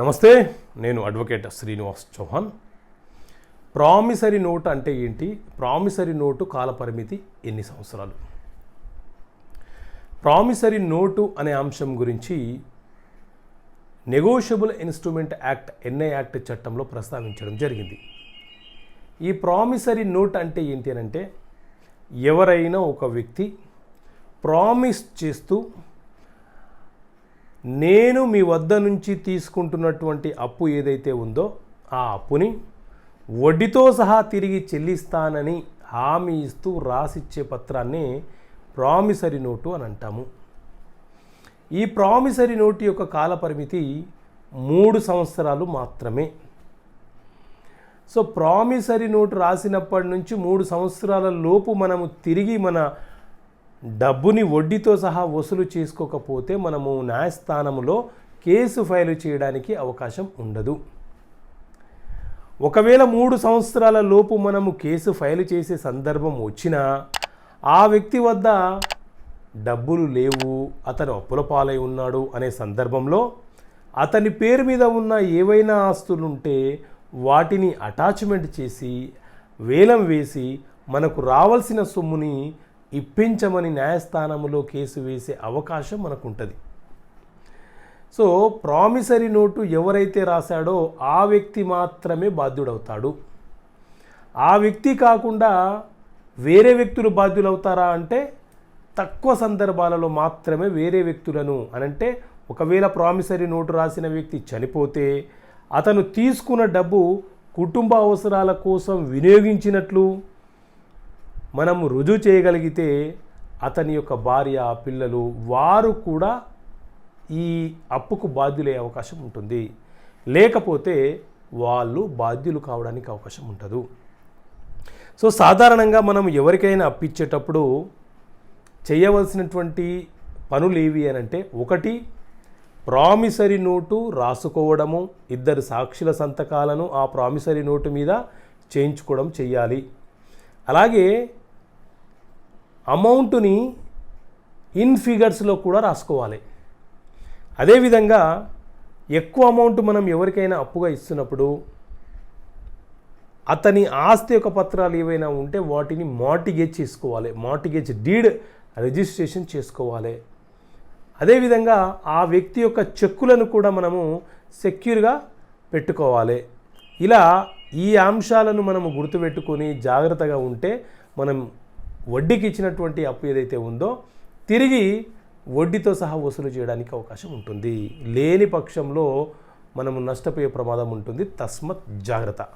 నమస్తే నేను advocate Srinivas Chauhan. Promissory note అంటే ఏంటి? ప్రామిసరీ నోటు కాలపరిమితి ఎన్ని సంవత్సరాలు? ప్రామిసరీ నోటు అనే అంశం గురించి negotiable instrument act NI act చట్టంలో ప్రస్తావించడం జరిగింది. ఈ ప్రామిసరీ నోట్ అంటే ఏంటి అని అంటే ఎవరైనా ఒక వ్యక్తి ప్రామిస్ చేస్తూ నేను మీ వద్ద నుంచి తీసుకుంటున్నటువంటి అప్పు ఏదైతే ఉందో ఆ అప్పుని వడ్డీతో సహా తిరిగి చెల్లిస్తానని హామీ ఇస్తూ రాసిచ్చే పత్రాన్ని ప్రామిసరీ నోటు అని అంటాము. ఈ ప్రామిసరీ నోటు యొక్క కాలపరిమితి మూడు సంవత్సరాలు మాత్రమే. సో ప్రామిసరీ నోటు రాసినప్పటి నుంచి మూడు సంవత్సరాల లోపు మనము తిరిగి మన డబ్బుని వడ్డీతో సహా వసూలు చేసుకోకపోతే మనము న్యాయస్థానంలో కేసు ఫైల్ చేయడానికి అవకాశం ఉండదు. ఒకవేళ మూడు సంవత్సరాల లోపు మనము కేసు ఫైల్ చేసే సందర్భం వచ్చినా ఆ వ్యక్తి వద్ద డబ్బులు లేవు అతను అప్పుల పాలై ఉన్నాడు అనే సందర్భంలో అతని పేరు మీద ఉన్న ఏవైనా ఆస్తులుంటే వాటిని అటాచ్మెంట్ చేసి వేలం వేసి మనకు రావాల్సిన సొమ్ముని ఇప్పించమని న్యాయస్థానంలో కేసు వేసే అవకాశం మనకు ఉంటుంది సో ప్రామిసరీ నోటు ఎవరైతే రాశాడో ఆ వ్యక్తి మాత్రమే బాధ్యుడవుతాడు. ఆ వ్యక్తి కాకుండా వేరే వ్యక్తులు బాధ్యులవుతారా అంటే తక్కువ సందర్భాలలో మాత్రమే వేరే వ్యక్తులను అనంటే ఒకవేళ ప్రామిసరీ నోటు రాసిన వ్యక్తి చనిపోతే అతను తీసుకున్న డబ్బు కుటుంబ అవసరాల కోసం వినియోగించినట్లు మనము రుజువు చేయగలిగితే అతని యొక్క భార్య పిల్లలు వారు కూడా ఈ అప్పుకు బాధ్యులయ్యే అవకాశం ఉంటుంది. లేకపోతే వాళ్ళు బాధ్యులు కావడానికి అవకాశం ఉండదు. సో సాధారణంగా మనం ఎవరికైనా అప్పిచ్చేటప్పుడు చేయవలసినటువంటి పనులు ఏవి అని అంటే ఒకటి ప్రామిసరీ నోటు రాసుకోవడము ఇద్దరు సాక్షుల సంతకాలను ఆ ప్రామిసరీ నోటు మీద చేయించుకోవడం చేయాలి. అలాగే అమౌంట్ని ఇన్ ఫిగర్స్లో కూడా రాసుకోవాలి. అదేవిధంగా ఎక్కువ అమౌంట్ మనం ఎవరికైనా అప్పుగా ఇస్తున్నప్పుడు అతని ఆస్తి యొక్క పత్రాలు ఏవైనా ఉంటే వాటిని మార్టిగేజ్ చేసుకోవాలి. మార్టిగేజ్ డీడ్ రిజిస్ట్రేషన్ చేసుకోవాలి. అదేవిధంగా ఆ వ్యక్తి యొక్క చెక్కులను కూడా మనము సెక్యూర్గా పెట్టుకోవాలి. ఇలా ఈ అంశాలను మనము గుర్తుపెట్టుకొని జాగ్రత్తగా ఉంటే మనం వడ్డీకి ఇచ్చినటువంటి అప్పు ఏదైతే ఉందో తిరిగి వడ్డీతో సహా వసూలు చేయడానికి అవకాశం ఉంటుంది. లేని పక్షంలో మనము నష్టపోయే ప్రమాదం ఉంటుంది. తస్మత్ జాగ్రత్త.